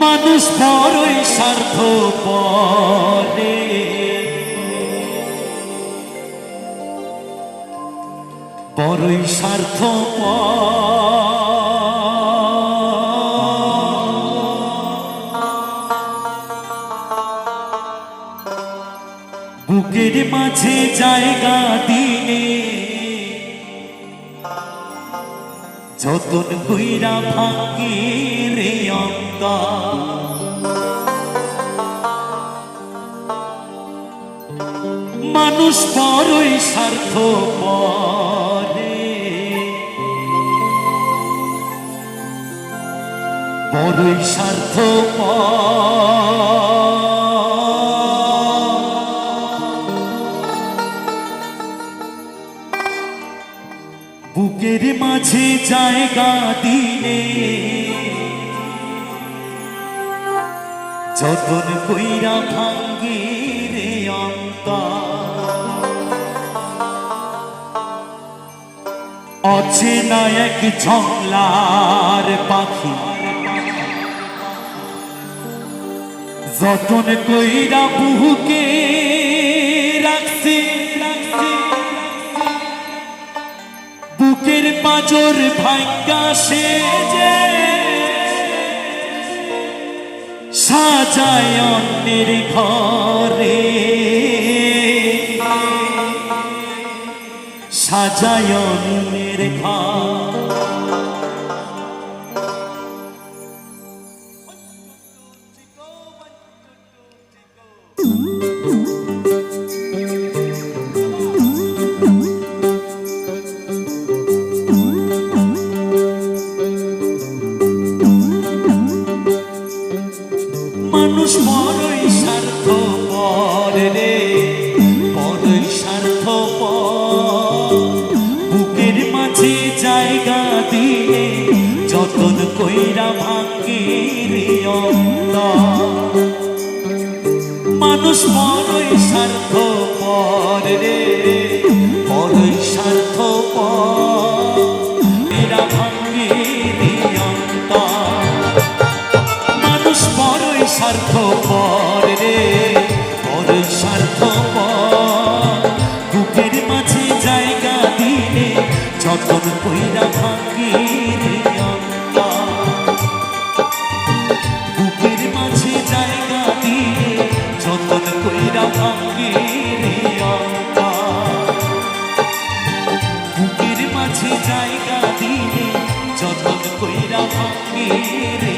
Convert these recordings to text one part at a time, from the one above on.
মানুষ বড়ই স্বার্থ পরে বড়ই স্বার্থ বুকের মাঝে জায়গা দিলে যতন কইরা ভাঙ্গে রে অঙ্কা মানুষ বড়ই স্বার্থ পরে। বড়ই স্বার্থ বুকের মাঝে জায়গা দিলে। যতন কইরা ভাঙ্গে রে অচেনা এক ঝংলার পাখি। যতন কইরা বুহুকে ভাঙ্গা সে যে সাজায় অন্যের ঘরে। সাজায় অন্যের ঘর। মানুষ বড়ই স্বার্থ রে বড়ই স্বার্থ এরা ভাঙ্গে রে মানুষ বড়ই স্বার্থ রে বড়ই স্বার্থ বুকের মাঝে জায়গা দিলে যতন কইরা ভাঙ্গে কইরা ভাঙ্গি রে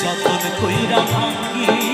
যতন কইরা ভাঙ্গি